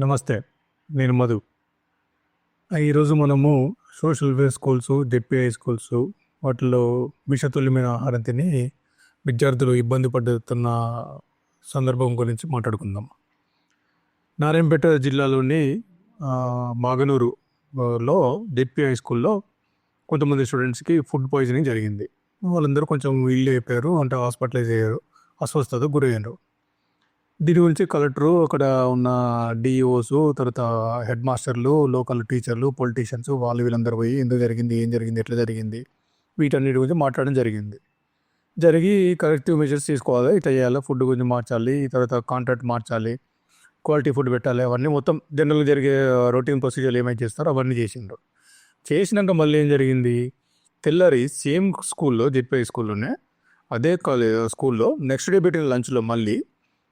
నమస్తే నేను మధు. ఈరోజు మనము social welfare schools ZPI schools వాటిలో విషతుల్యమైన ఆహారం తిని విద్యార్థులు ఇబ్బంది పడుతున్న సందర్భం గురించి మాట్లాడుకుందాం. నారాయణపేట జిల్లాలోని మాగనూరులో మాగనూరు హై జెడ్పీఐ స్కూల్లో కొంతమంది స్టూడెంట్స్కి ఫుడ్ పాయిజనింగ్ జరిగింది. వాళ్ళందరూ కొంచెం ఇల్లు అయిపోయారు అంటే హాస్పిటలైజ్ అయ్యారు అస్వస్థతకు గురయ్యారు. దీని గురించి కలెక్టరు అక్కడ ఉన్న డిఈఓస్ తర్వాత హెడ్ మాస్టర్లు లోకల్ టీచర్లు పొలిటీషియన్స్ వాళ్ళు వీళ్ళందరూ పోయి ఎందుకు జరిగింది ఏం జరిగింది ఎట్లా జరిగింది వీటన్నిటి గురించి మాట్లాడడం జరిగింది. జరిగి కరెక్టివ్ మెజర్స్ తీసుకోవాలి ఇట్లా చేయాలి ఫుడ్ గురించి మార్చాలి తర్వాత కాంట్రాక్ట్ మార్చాలి క్వాలిటీ ఫుడ్ పెట్టాలి అవన్నీ మొత్తం జనరల్గా జరిగే రొటీన్ ప్రొసీజర్లు ఏమైనా చేస్తారో అవన్నీ చేసిండ్రు. చేసినాక మళ్ళీ ఏం జరిగింది తెల్లారి సేమ్ స్కూల్లో జెడ్పై స్కూల్లోనే అదే కాలేజ్ స్కూల్లో నెక్స్ట్ డే పెట్టిన లంచ్లో మళ్ళీ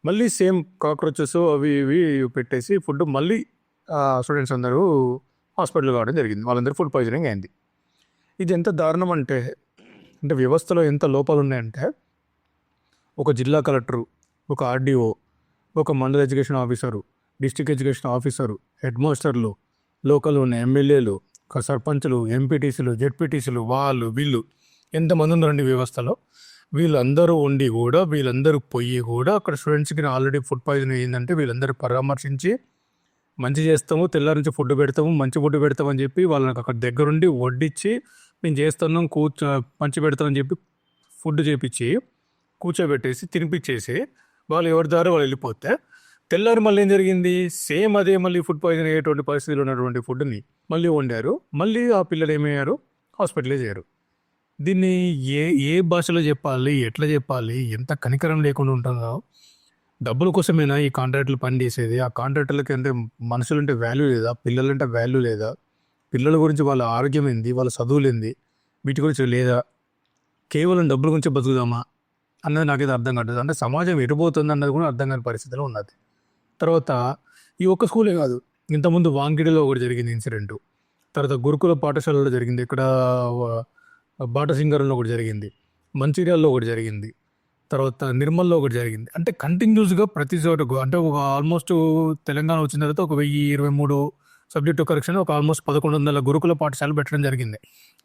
మళ్ళీ సేమ్ కాక్రోచెస్ అవి ఇవి పెట్టేసి ఫుడ్ మళ్ళీ స్టూడెంట్స్ అందరూ హాస్పిటల్ కావడం జరిగింది. వాళ్ళందరూ ఫుడ్ పాయిజనింగ్ అయింది. ఇది ఎంత దారుణం అంటే అంటే వ్యవస్థలో ఎంత లోపాలు ఉన్నాయంటే ఒక జిల్లా కలెక్టరు ఒక ఆర్డీఓ ఒక మండల education officer district education officer head మాస్టర్లు లోకల్ ఉన్న ఎమ్మెల్యేలు సర్పంచులు ఎంపీటీసీలు జెడ్పీటీసీలు వాళ్ళు వీళ్ళు ఎంతమంది ఉన్నారండి వ్యవస్థలో? వీళ్ళందరూ ఉండి కూడా వీళ్ళందరూ పోయి కూడా అక్కడ స్టూడెంట్స్కి ఆల్రెడీ ఫుడ్ పాయిజన్ అయ్యిందంటే వీళ్ళందరూ పరామర్శించి మంచి చేస్తాము తెల్లారి నుంచి ఫుడ్ పెడతాము మంచి ఫుడ్ పెడతామని చెప్పి వాళ్ళకి అక్కడ దగ్గరుండి వడ్డించి మేము చేస్తున్నాం కూర్చో మంచి పెడతామని చెప్పి ఫుడ్ చేపించి కూర్చోబెట్టేసి తినిపించేసి వాళ్ళు ఎవరి దారి వాళ్ళు వెళ్ళిపోతే తెల్లారి మళ్ళీ ఏం జరిగింది? సేమ్ అదే మళ్ళీ ఫుడ్ పాయిజన్ అయ్యేటువంటి పరిస్థితిలో ఉన్నటువంటి ఫుడ్ని మళ్ళీ వండారు. మళ్ళీ ఆ పిల్లలు ఏమయ్యారు? హాస్పిటలైజ్ అయ్యారు దీన్ని ఏ ఏ భాషలో చెప్పాలి ఎట్లా చెప్పాలి ఎంత కనికరం లేకుండా ఉంటుందో. డబ్బుల కోసమేనా ఈ కాంట్రాక్టులు పని చేసేది ఆ కాంట్రాక్టులకి అంటే మనుషులంటే వాల్యూ లేదా? పిల్లలంటే వాల్యూ లేదా? పిల్లల గురించి వాళ్ళ ఆరోగ్యం ఏంది? వాళ్ళ చదువులు ఏంది? వీటి గురించి లేదా? కేవలం డబ్బుల గురించి బతుకుదామా? అన్నది నాకైతే అర్థం కాదు అంటే సమాజం ఎటుపోతుంది అన్నది కూడా అర్థం కాని పరిస్థితిలో ఉన్నది. తర్వాత ఈ ఒక్క స్కూలే కాదు. ఇంతకుముందు వాంగిడిలో ఒకటి జరిగింది ఇన్సిడెంట్. తర్వాత గురుకుల పాఠశాలలో జరిగింది. ఇక్కడ బాటసింగరంలో ఒకటి జరిగింది మంచిర్యాల్లో ఒకటి జరిగింది తర్వాత నిర్మల్లో ఒకటి జరిగింది. అంటే కంటిన్యూస్గా ప్రతి చోట అంటే ఒక ఆల్మోస్ట్ తెలంగాణ వచ్చిన తర్వాత ఒక వెయ్యి ఇరవై మూడు సబ్జెక్టు కరెక్షన్ ఒక ఆల్మోస్ట్ పదకొండు వందల గురుకుల పాఠశాలలు పెట్టడం జరిగింది.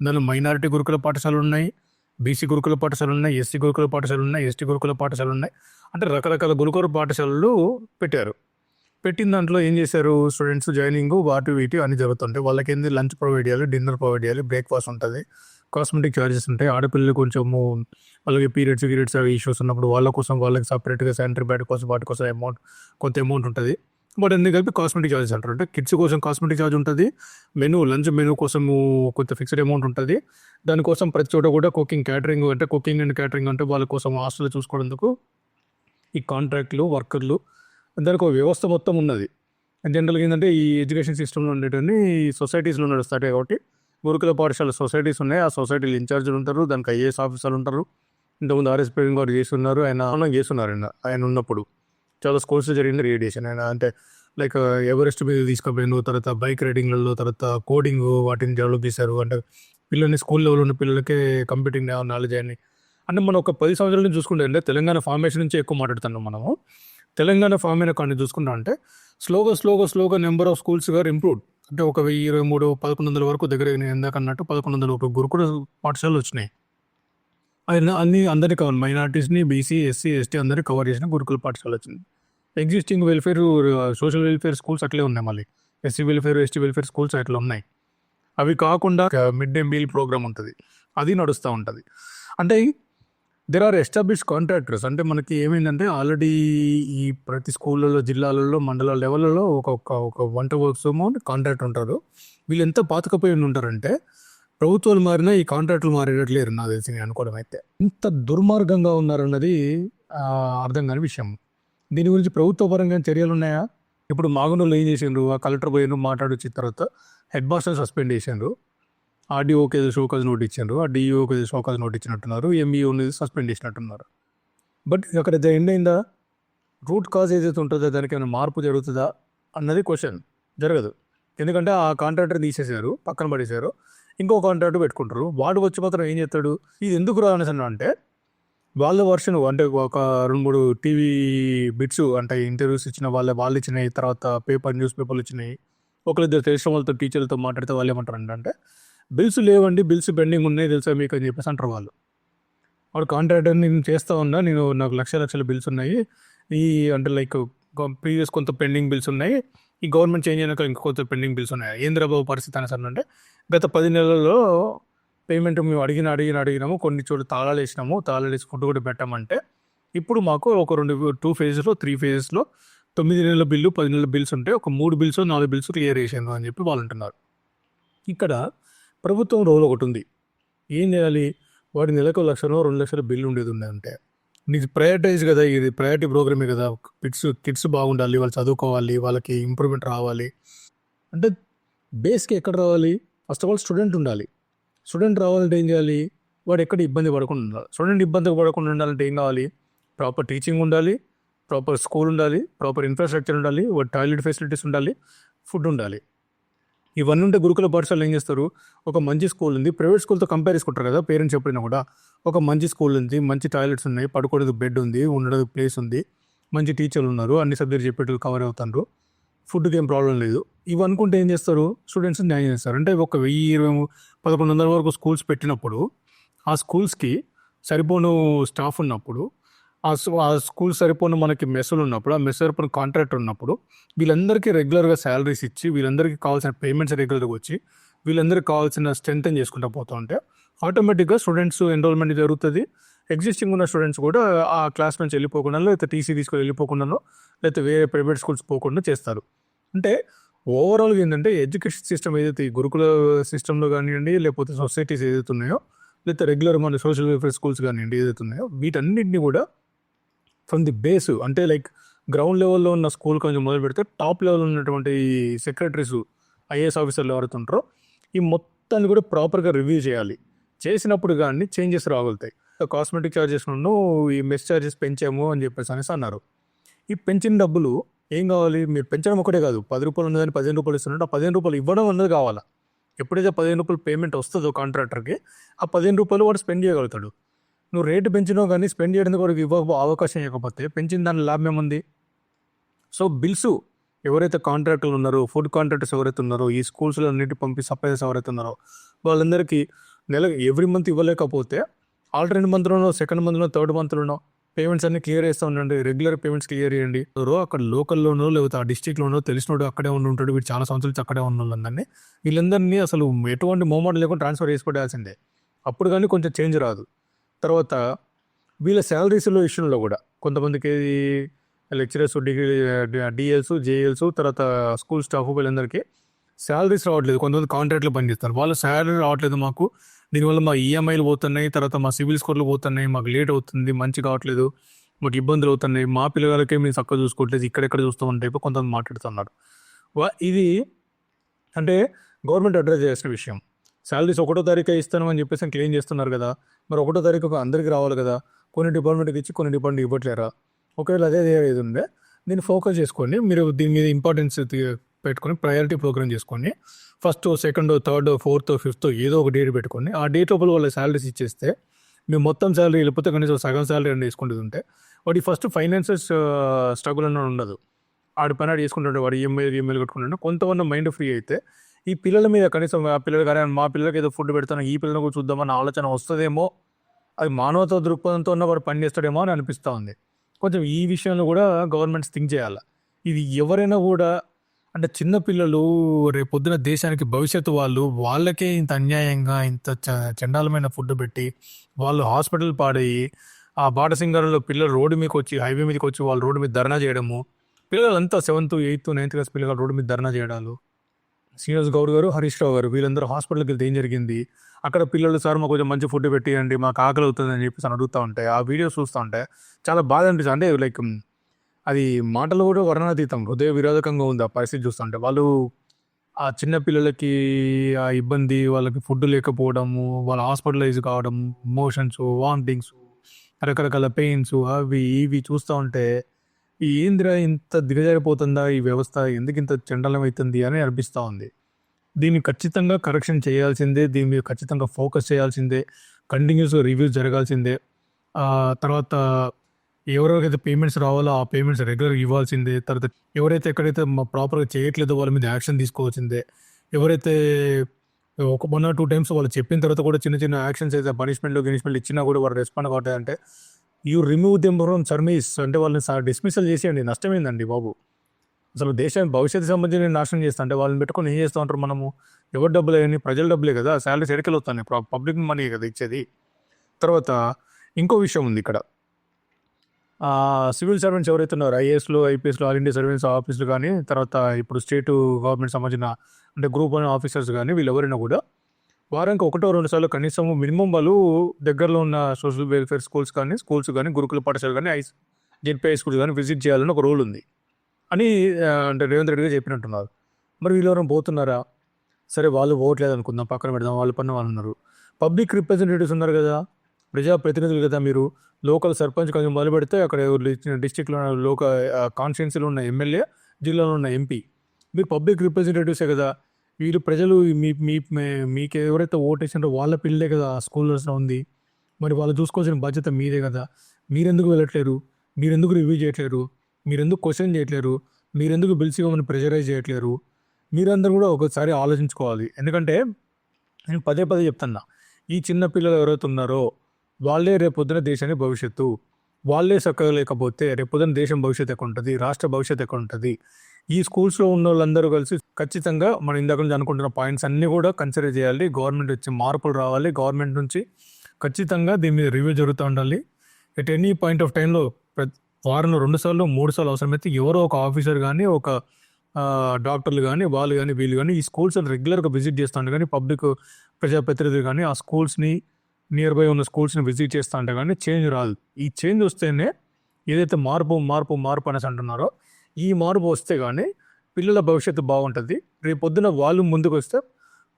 దానిలో మైనారిటీ గురుకుల పాఠశాలలు ఉన్నాయి బీసీ గురుకుల పాఠశాలలు ఉన్నాయి ఎస్సీ గురుకుల పాఠశాలలు ఉన్నాయి ఎస్టీ గురుకుల పాఠశాలలు ఉన్నాయి. అంటే రకరకాల గురుకుల పాఠశాలలు పెట్టారు. పెట్టిన దాంట్లో ఏం చేశారు? స్టూడెంట్స్ జాయినింగ్ వాటి వీటి అన్ని జరుగుతుంటాయి. వాళ్ళకి ఏంది లంచ్ ప్రొవైడ్ చేయాలి డిన్నర్ ప్రొవైడ్ చేయాలి బ్రేక్ఫాస్ట్ ఉంటుంది. కాస్మెటిక్ చార్జెస్ ఉంటాయి ఆడపిల్లలు కొంచెము అలాగే పీరియడ్స్ పీరియడ్స్ ఇష్యూస్ ఉన్నప్పుడు వాళ్ళ కోసం వాళ్ళకి సపరేట్గా శానిటరీ బ్యాడ్ కోసం వాటి కోసం అమౌంట్ కొంత అమౌంట్ ఉంటుంది. బట్ అన్ని కలిపి కాస్మెటిక్ చార్జెస్ అంటారు? అంటే కిడ్స్ కోసం కాస్మెటిక్ చార్జ్ ఉంటుంది. మెనూ లంచ్ మెనూ కోసము కొంత ఫిక్స్డ్ అమౌంట్ ఉంటుంది. దానికోసం ప్రతి చోట కూడా కుకింగ్ క్యాటరింగ్ అంటే కుకింగ్ అండ్ క్యాటరింగ్ అంటే వాళ్ళ కోసం హాస్టల్ చూసుకోవడందుకు ఈ కాంట్రాక్ట్లు వర్కర్లు దానికి ఒక వ్యవస్థ మొత్తం ఉన్నది. జనరల్గా ఏంటంటే ఈ ఎడ్యుకేషన్ సిస్టంలో ఉండేటువంటి సొసైటీస్లో నడుస్తాయి కాబట్టి గురుకుల పాఠశాల సొసైటీస్ ఉన్నాయి. ఆ సొసైటీలు ఇన్ఛార్జీలు ఉంటారు. దానికి ఐఏఎస్ ఆఫీసర్లు ఉంటారు. ఇంతకుముందు ఆర్ఎస్ ప్రవీణ్ గారు చేస్తున్నారు. ఆయన ఆయన చేస్తున్నారు ఆయన. ఆయన ఉన్నప్పుడు చాలా స్కోర్స్ జరిగింది రేడియేషన్. ఆయన అంటే లైక్ ఎవరెస్ట్ మీద తీసుకుపోయిండు తర్వాత బైక్ రైడింగ్లలో తర్వాత కోడింగ్ వాటిని డెవలప్ చేశారు. అంటే పిల్లల్ని స్కూల్ లెవెల్ ఉన్న పిల్లలకే కంప్యూటింగ్ నాలెడ్జ్ అని. అంటే మనం ఒక పది సంవత్సరాల నుంచి చూసుకుంటే తెలంగాణ ఫార్మేషన్ నుంచి ఎక్కువ మాట్లాడుతున్నాం మనము. తెలంగాణ ఫామ్ అయిన కానీ చూసుకుంటా అంటే స్లోగా స్లోగా స్లోగా నెంబర్ ఆఫ్ స్కూల్స్ గారు ఇంప్రూవ్ అంటే ఒక వెయ్యి ఇరవై మూడు పదకొండు వందల వరకు దగ్గర నేను ఇందాక అన్నట్టు పదకొండు వందల ఒక గురుకుల పాఠశాలలు వచ్చినాయి. ఆయన అన్ని అందరినీ కవర్ మైనార్టీస్ని బీసీ ఎస్సీ ఎస్టీ అందరినీ కవర్ చేసిన గురుకుల పాఠశాల వచ్చింది. Existing welfare social welfare schools అట్లే ఉన్నాయి మళ్ళీ. SC welfare ST welfare schools అట్లా ఉన్నాయి. అవి కాకుండా మిడ్ డే మీల్ ప్రోగ్రామ్ ఉంటుంది. అది నడుస్తూ ఉంటుంది. అంటే దెర్ ఆర్ ఎస్టాబ్లిష్ కాంట్రాక్టర్స్ అంటే మనకి ఏమైందంటే ఆల్రెడీ ఈ ప్రతి స్కూళ్ళలో జిల్లాలలో మండల లెవెల్లో ఒక ఒక వంట వర్క్స్ కాంట్రాక్ట్ ఉంటారు. వీళ్ళు ఎంత పాతకపోయి ఉంటారంటే ప్రభుత్వాలు మారినా ఈ కాంట్రాక్టులు మారేటట్లేరు నా తెలిసి నేను అనుకోవడం అయితే. ఇంత దుర్మార్గంగా ఉన్నారన్నది అర్థం కాని విషయం. దీని గురించి ప్రభుత్వ పరంగా చర్యలు ఉన్నాయా? ఇప్పుడు మాగునూళ్ళు ఏం చేసిండ్రు? ఆ కలెక్టర్ పోయిన మాట్లాడొచ్చిన తర్వాత హెడ్ మాస్టర్ సస్పెండ్ చేసిండ్రు. ఆర్డీఓకి షోకాజ్ నోట్ ఇచ్చారు ఆ డిఈఓకి షోకాజ్ నోట్ ఇచ్చినట్టున్నారు ఎంఈఓని సస్పెండ్ చేసినట్టున్నారు. బట్ అక్కడ ఎండ్ అయిందా రూట్ కాజ్ ఏదైతే ఉంటుందో దానికి ఏమైనా మార్పు జరుగుతుందా అన్నది క్వశ్చన్. జరగదు. ఎందుకంటే ఆ కాంట్రాక్టర్ తీసేశారు పక్కన పడేశారు ఇంకో కాంట్రాక్ట్ పెట్టుకుంటారు. వాడు వచ్చి మాత్రం ఏం చేస్తాడు? ఇది ఎందుకు రానేసాను అంటే వాళ్ళ వర్షన్ అంటే ఒక రెండు మూడు టీవీ బిట్స్ అంటే ఇంటర్వ్యూస్ ఇచ్చిన వాళ్ళ వాళ్ళు ఇచ్చినాయి తర్వాత పేపర్ న్యూస్ పేపర్లు ఇచ్చినాయి. ఒకరిద్దరు తెలిసిన వాళ్ళతో టీచర్లతో మాట్లాడితే వాళ్ళు ఏమంటారు అంటే బిల్స్ లేవండి బిల్స్ పెండింగ్ ఉన్నాయి తెలుసా మీకు అని చెప్పేసి అంటారు వాళ్ళు. వాడు కాంట్రాక్టర్ నేను చేస్తూ ఉన్నా నేను నాకు లక్ష లక్షల బిల్స్ ఉన్నాయి. ఈ అంటే లైక్ ప్రీవియస్ కొంత పెండింగ్ బిల్స్ ఉన్నాయి. ఈ గవర్నమెంట్ చేంజ్ అయినాక ఇంకా కొంత పెండింగ్ బిల్స్ ఉన్నాయి. ఏంద్రబాబు పరిస్థితి అని సార్ అంటే గత పది నెలల్లో పేమెంట్ మేము అడిగిన అడిగిన అడిగినాము. కొన్ని చోట్ల తాళాలు వేసినాము. తాళాలు వేసి ఫుడ్ కూడా పెట్టామంటే ఇప్పుడు మాకు ఒక రెండు టూ ఫేజెస్లో త్రీ ఫేజెస్లో తొమ్మిది నెలల బిల్లు పది నెలల బిల్స్ ఉంటే ఒక మూడు బిల్స్ నాలుగు బిల్స్ క్లియర్ చేసాను అని చెప్పి వాళ్ళు అంటున్నారు. ఇక్కడ ప్రభుత్వం రోల్ ఒకటి ఉంది. ఏం చేయాలి? వాడి నెలకు లక్షలో రెండు లక్షల బిల్లు ఉండేది ఉందంటే నీకు ప్రయారిటైజ్ కదా ఇది ప్రయారిటీ ప్రోగ్రామే కదా. కిడ్స్ కిడ్స్ బాగుండాలి వాళ్ళు చదువుకోవాలి వాళ్ళకి ఇంప్రూవ్మెంట్ రావాలి. అంటే బేస్కి ఎక్కడ రావాలి? ఫస్ట్ ఆఫ్ ఆల్ స్టూడెంట్ ఉండాలి. స్టూడెంట్ రావాలంటే ఏం చేయాలి? వాడు ఎక్కడ ఇబ్బంది పడకుండా ఉండాలి. స్టూడెంట్ ఇబ్బంది పడకుండా ఉండాలంటే ఏం కావాలి? ప్రాపర్ టీచింగ్ ఉండాలి ప్రాపర్ స్కూల్ ఉండాలి ప్రాపర్ ఇన్ఫ్రాస్ట్రక్చర్ ఉండాలి వాడు టాయిలెట్ ఫెసిలిటీస్ ఉండాలి ఫుడ్ ఉండాలి. ఇవన్నీ ఉంటే గురుకుల పాఠశాలలు ఏం చేస్తారు? ఒక మంచి స్కూల్ ఉంది. ప్రైవేట్ స్కూల్తో కంపేర్ చేసుకుంటారు కదా పేరెంట్స్ ఎప్పుడైనా కూడా. ఒక మంచి స్కూల్ ఉంది మంచి టాయిలెట్స్ ఉన్నాయి పడుకోవడానికి బెడ్ ఉంది ఉండడానికి ప్లేస్ ఉంది మంచి టీచర్లు ఉన్నారు అన్ని సబ్జెక్ట్ చెప్పేట్టు కవర్ అవుతారు ఫుడ్కి ఏం ప్రాబ్లం లేదు. ఇవి అనుకుంటే ఏం చేస్తారు? స్టూడెంట్స్ న్యాయం చేస్తారు. అంటే ఒక వెయ్యి ఇరవై పదకొండు వందల వరకు స్కూల్స్ పెట్టినప్పుడు ఆ స్కూల్స్కి సరిపోను స్టాఫ్ ఉన్నప్పుడు ఆ స్కూల్ సరిపోయిన మనకి మెస్సులు ఉన్నప్పుడు ఆ మెస్ సరిపోయిన కాంట్రాక్టర్ ఉన్నప్పుడు వీళ్ళందరికీ రెగ్యులర్గా శాలరీస్ ఇచ్చి వీళ్ళందరికీ కావాల్సిన పేమెంట్స్ రెగ్యులర్గా వచ్చి వీళ్ళందరికీ కావాల్సిన స్ట్రెంత్ చేసుకుంటూ పోతూ ఉంటే ఆటోమేటిక్గా స్టూడెంట్స్ ఎన్రోల్మెంట్ జరుగుతుంది. ఎగ్జిస్టింగ్ ఉన్న స్టూడెంట్స్ కూడా ఆ క్లాస్ నుంచి వెళ్ళిపోకుండా లేకపోతే టీసీ తీసుకొని వెళ్ళిపోకుండానో లేకపోతే వేరే ప్రైవేట్ స్కూల్స్ పోకుండా చేస్తారు. అంటే ఓవరాల్గా ఏంటంటే ఎడ్యుకేషన్ సిస్టమ్ ఏదైతే ఈ గురుకుల సిస్టంలో కానివ్వండి లేకపోతే సొసైటీస్ ఏదైతే ఉన్నాయో లేకపోతే రెగ్యులర్ మన సోషల్ వెల్ఫేర్ స్కూల్స్ కానివ్వండి ఏదైతే ఉన్నాయో వీటన్నింటినీ కూడా ఫ్రమ్ ది బేస్. అంటే లైక్ గ్రౌండ్ లెవెల్లో ఉన్న స్కూల్ కొంచెం మొదలు పెడితే టాప్ లెవెల్ ఉన్నటువంటి సెక్రటరీస్ ఐఏఎస్ ఆఫీసర్లు ఎవరైతే ఉంటారో ఈ మొత్తాన్ని కూడా ప్రాపర్గా రివ్యూ చేయాలి. చేసినప్పుడు కానీ చేంజెస్ రాగలుగుతాయి. కాస్మెటిక్ చార్జెస్ నుండి ఈ మెస్ చార్జెస్ పెంచాము అని చెప్పేసి అనేసి అన్నారు. ఈ పెంచిన డబ్బులు ఏం కావాలి? మీరు పెంచడం ఒకటే కాదు. పది రూపాయలు ఉన్నదని పదిహేను రూపాయలు ఇస్తున్నట్టు ఆ పదిహేను రూపాయలు ఇవ్వడం అన్నది కావాలా? ఎప్పుడైతే పదిహేను రూపాయలు పేమెంట్ వస్తుందో కాంట్రాక్టర్కి ఆ పదిహేను రూపాయలు వాడు స్పెండ్ చేయగలుగుతాడు. నువ్వు రేటు పెంచినావు కానీ స్పెండ్ చేయడానికి వరకు ఇవ్వ అవకాశం ఇవ్వకపోతే పెంచిన దాని లాభం ఏముంది? సో బిల్స్ ఎవరైతే కాంట్రాక్టర్లు ఉన్నారో ఫుడ్ కాంట్రాక్టర్స్ ఎవరైతే ఉన్నారో ఈ స్కూల్స్లో అన్నిటి పంపి సప్లైస్ ఎవరైతే ఉన్నారో వాళ్ళందరికీ నెల ఎవ్రీ మంత్ ఇవ్వలేకపోతే ఆల్టర్నేట్ మంత్లోనో సెకండ్ మంత్లో థర్డ్ మంత్లోనో పేమెంట్స్ అన్ని క్లియర్ చేస్తూ ఉండండి. రెగ్యులర్ పేమెంట్స్ క్లియర్ చేయండి. రో అక్కడ లోకల్లోనో లేకపోతే ఆ డిస్టిక్లోనో తెలిసినోడు అక్కడే ఉండి ఉంటాడు. వీడు చాలా సంవత్సరాలు అక్కడే ఉన్న వీళ్ళందరినీ అసలు ఎటువంటి మోమాట లేకుండా ట్రాన్స్ఫర్ చేసుకోవాల్సిందే అప్పుడు కానీ కొంచెం చేంజ్ రాదు. తర్వాత వీళ్ళ శాలరీస్లో విషయంలో కూడా కొంతమందికి లెక్చరర్స్ డిగ్రీ డిఎల్స్ జేఎల్స్ తర్వాత స్కూల్ స్టాఫ్ వీళ్ళందరికీ శాలరీస్ రావట్లేదు. కొంతమంది కాంట్రాక్ట్లు పనిచేస్తారు వాళ్ళ శాలరీ రావట్లేదు మాకు. దీనివల్ల మా ఈఎంఐలు పోతున్నాయి. తర్వాత మా సివిల్ స్కోర్లు పోతున్నాయి. మాకు లేట్ అవుతుంది. మంచి కావట్లేదు మాకు ఇబ్బందులు అవుతున్నాయి. మా పిల్లలకే మేము చక్కగా చూసుకోవట్లేదు. ఇక్కడెక్కడ చూస్తామని టైపు కొంతమంది మాట్లాడుతున్నారు. ఇది అంటే గవర్నమెంట్ అడ్రస్ చేసిన విషయం. శాలరీస్ ఒకటో తారీఖు ఇస్తామని చెప్పేసి క్లెయిమ్ చేస్తున్నారు కదా మరి ఒకటో తారీఖు ఒక అందరికీ రావాలి కదా కొన్ని డిపార్ట్మెంట్కి ఇచ్చి కొన్ని డిపార్ట్మెంట్ ఇవ్వట్లేరా? ఒకవేళ అదే ఏది ఉందే దీన్ని ఫోకస్ చేసుకోండి మీరు దీని మీద ఇంపార్టెన్స్ పెట్టుకొని ప్రయారిటీ ప్రోగ్రామ్ చేసుకోండి first second third fourth fifth ఏదో ఒక డేట్ పెట్టుకొని ఆ డేట్ లోపల వాళ్ళ శాలరీస్ ఇచ్చేస్తే మేము మొత్తం శాలరీ వెళ్ళిపోతే కనీసం సగం శాలరీ అని తీసుకుంటుంది ఉంటే వాడి ఫస్ట్ ఫైనాన్షియల్ స్ట్రగుల్ అన్న ఉండదు. ఆడి పని ఆడు చేసుకుంటుంటే వాడు ఈఎంఐ ఈఎంఐలు కట్టుకుంటుంటే కొంతమంది మైండ్ ఫ్రీ అయితే ఈ పిల్లల మీద కనీసం ఆ పిల్లలు కానీ మా పిల్లలకి ఏదో ఫుడ్ పెడతాను ఈ పిల్లలకు చూద్దామన్న ఆలోచన వస్తుందేమో అది మానవత దృక్పథంతో ఉన్న వాడు పని చేస్తాడేమో అని అనిపిస్తూ ఉంది. కొంచెం ఈ విషయంలో కూడా గవర్నమెంట్స్ థింక్ చేయాలి. ఇది ఎవరైనా కూడా అంటే చిన్న పిల్లలు రేపు పొద్దున దేశానికి భవిష్యత్తు వాళ్ళు వాళ్ళకే ఇంత అన్యాయంగా ఇంత చ- చండాలమైన ఫుడ్ పెట్టి వాళ్ళు హాస్పిటల్ పాడయ్యి ఆ బాటసింగారంలో పిల్లలు రోడ్డు మీదకి వచ్చి హైవే మీదకి వచ్చి వాళ్ళు రోడ్డు మీద ధర్నా చేయడము పిల్లలంతా సెవెంత్ ఎయిత్ నైన్త్ క్లాస్ పిల్లలు రోడ్డు మీద ధర్నా చేయడాలు శ్రీనివాస్ గౌడ్ గారు హరీష్ రావు గారు వీళ్ళందరూ హాస్పిటల్కి వెళ్తే ఏం జరిగింది? అక్కడ పిల్లలు సార్ మాకు కొంచెం మంచి ఫుడ్ పెట్టియండి మాకు ఆకలి అవుతుంది అని చెప్పేసి అడుగుతూ ఉంటాయి. ఆ వీడియోస్ చూస్తూ ఉంటే చాలా బాధ అనిపిస్తుంది. అంటే లైక్ అది మాటలు కూడా వర్ణనాతీతం హృదయ విరోధకంగా ఉంది ఆ పరిస్థితి చూస్తుంటే వాళ్ళు ఆ చిన్న పిల్లలకి ఆ ఇబ్బంది వాళ్ళకి ఫుడ్ లేకపోవడము వాళ్ళ హాస్పిటలైజ్ కావడం మోషన్స్ వామిటింగ్స్ రకరకాల పెయిన్స్ అవి ఇవి చూస్తూ ఉంటే ఏందిరా ఇంత దిగజారిపోతుందా ఈ వ్యవస్థ? ఎందుకు ఇంత చండలం అవుతుంది అని అనిపిస్తూ ఉంది. దీన్ని ఖచ్చితంగా కరెక్షన్ చేయాల్సిందే దీని మీద ఖచ్చితంగా ఫోకస్ చేయాల్సిందే కంటిన్యూస్గా రివ్యూస్ జరగాల్సిందే. తర్వాత ఎవరెవరికైతే పేమెంట్స్ రావాలో ఆ పేమెంట్స్ రెగ్యులర్ ఇవ్వాల్సిందే. తర్వాత ఎవరైతే ఎక్కడైతే ప్రాపర్గా చేయట్లేదో వాళ్ళ మీద యాక్షన్ తీసుకోవాల్సిందే. ఎవరైతే ఒక వన్ ఆర్ టూ టైమ్స్ వాళ్ళు చెప్పిన తర్వాత కూడా చిన్న చిన్న యాక్షన్స్ అయితే పనిష్మెంట్లు గినిష్మెంట్లు ఇచ్చినా కూడా వాళ్ళు respond కావట్లేదంటే you remove them from service అంటే వాళ్ళని డిస్మిసల్ చేసేయండి. నష్టమైందండి బాబు? అసలు దేశానికి భవిష్యత్తు సంబంధించిన నాశనం చేస్తా అంటే వాళ్ళని పెట్టుకొని ఏం చేస్తూ ఉంటారు మనము? ఎవరి డబ్బులు అని ప్రజల డబ్బులే కదా? శాలరీస్ ఎడకెళ్ళి వస్తాను పబ్లిక్ మనీ కదా ఇచ్చేది. తర్వాత ఇంకో విషయం ఉంది ఇక్కడ. సివిల్ సర్వెంట్స్ ఎవరైతే ఉన్నారో ఐఏఎస్లో ఐపీఎస్లో ఆల్ ఇండియా సర్వీస్ ఆఫీసులు కానీ తర్వాత ఇప్పుడు స్టేట్ గవర్నమెంట్ సంబంధించిన అంటే గ్రూప్ వన్ ఆఫీసర్స్ కానీ వీళ్ళు ఎవరైనా కూడా వారానికి ఒకటో రెండు సార్లు కనీసం మినిమం వాళ్ళు దగ్గరలో ఉన్న సోషల్ వెల్ఫేర్ స్కూల్స్ కానీ స్కూల్స్ కానీ గురుకుల పాఠశాల కానీ ఐ హై స్కూల్స్ కానీ విజిట్ చేయాలని ఒక రూల్ ఉంది. అని అంటే రేవంత్ రెడ్డి గారు చెప్పినట్టున్నారు. మరి వీళ్ళు పోతున్నారా? సరే వాళ్ళు పోవట్లేదు అనుకుందాం పక్కన పెడదాం వాళ్ళ పని వాళ్ళు ఉన్నారు. పబ్లిక్ రిప్రజెంటేటివ్స్ ఉన్నారు కదా ప్రజాప్రతినిధులు కదా మీరు. లోకల్ సర్పంచ్ కొంచెం మొదలు పెడితే అక్కడ డిస్టిక్లో లోక కాన్స్టిట్యున్సీలో ఉన్న ఎమ్మెల్యే జిల్లాలో ఉన్న ఎంపీ. మీరు పబ్లిక్ రిప్రజెంటేటివ్సే కదా వీళ్ళు ప్రజలు మీ మీ మీకు ఎవరైతే ఓటేసినారో వాళ్ళ పిల్లలే కదా ఆ స్కూల్స్లో ఉంది. మరి వాళ్ళు చూసుకోవాల్సిన బాధ్యత మీదే కదా. మీరెందుకు వెళ్ళట్లేరు? మీరెందుకు రివ్యూ చేయట్లేరు? మీరెందుకు క్వశ్చన్ చేయట్లేరు? మీరెందుకు పిలిచి ఇవ్వమని ప్రెషరైజ్ చేయట్లేరు? మీరందరూ కూడా ఒకసారి ఆలోచించుకోవాలి. ఎందుకంటే నేను పదే పదే చెప్తున్నా ఈ చిన్న పిల్లలు ఎవరైతే ఉన్నారో వాళ్ళే రేపొద్దున దేశానికి భవిష్యత్తు. వాళ్ళే చక్కగా లేకపోతే రేపొద్దున దేశం భవిష్యత్తు ఎక్కడ ఉంటుంది? రాష్ట్ర భవిష్యత్తు ఎక్కడ ఉంటుంది? ఈ స్కూల్స్లో ఉన్న వాళ్ళందరూ కలిసి ఖచ్చితంగా మనం ఇందాక నుంచి అనుకుంటున్న పాయింట్స్ అన్నీ కూడా కన్సిడర్ చేయాలి. గవర్నమెంట్ వచ్చి మార్పులు రావాలి. గవర్నమెంట్ నుంచి ఖచ్చితంగా దీని మీద రివ్యూ జరుగుతూ ఉండాలి. ఎట్ ఎనీ పాయింట్ ఆఫ్ టైంలో వారంలో రెండు సార్లు మూడు సార్లు అవసరమైతే ఎవరో ఒక ఆఫీసర్ కానీ ఒక డాక్టర్లు కానీ వాళ్ళు కానీ వీళ్ళు కానీ ఈ స్కూల్స్ రెగ్యులర్గా విజిట్ చేస్తాను కానీ పబ్లిక్ ప్రజాప్రతినిధులు కానీ ఆ స్కూల్స్ని నియర్ బై ఉన్న స్కూల్స్ని విజిట్ చేస్తా అంటే కానీ చేంజ్ రాదు. ఈ చేంజ్ వస్తేనే ఏదైతే మార్పు మార్పు మార్పు అనేసి అంటున్నారో ఈ మార్పు వస్తే కానీ పిల్లల భవిష్యత్తు బాగుంటుంది. రేపొద్దున వాళ్ళు ముందుకు వస్తే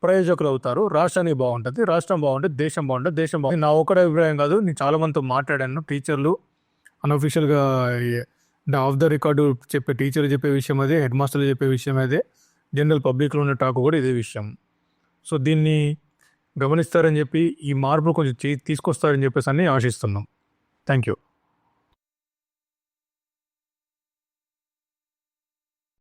ప్రయోజకులు అవుతారు రాష్ట్రానికి బాగుంటుంది. రాష్ట్రం బాగుంటుంది దేశం బాగుంటుంది దేశం బాగుంటుంది. నా ఒక్కడే అభిప్రాయం కాదు. నేను చాలామందితో మాట్లాడాను. టీచర్లు అన్అఫీషియల్గా ఆఫ్ ద రికార్డు చెప్పే టీచర్ చెప్పే విషయం అదే హెడ్ మాస్టర్లు చెప్పే విషయం అదే. జనరల్ పబ్లిక్లో ఉన్న టాక్ కూడా ఇదే విషయం. సో దీన్ని గమనిస్తారని చెప్పి ఈ మార్పులు కొంచెం తీసుకొస్తారని చెప్పేసి అని ఆశిస్తున్నాం. Thank you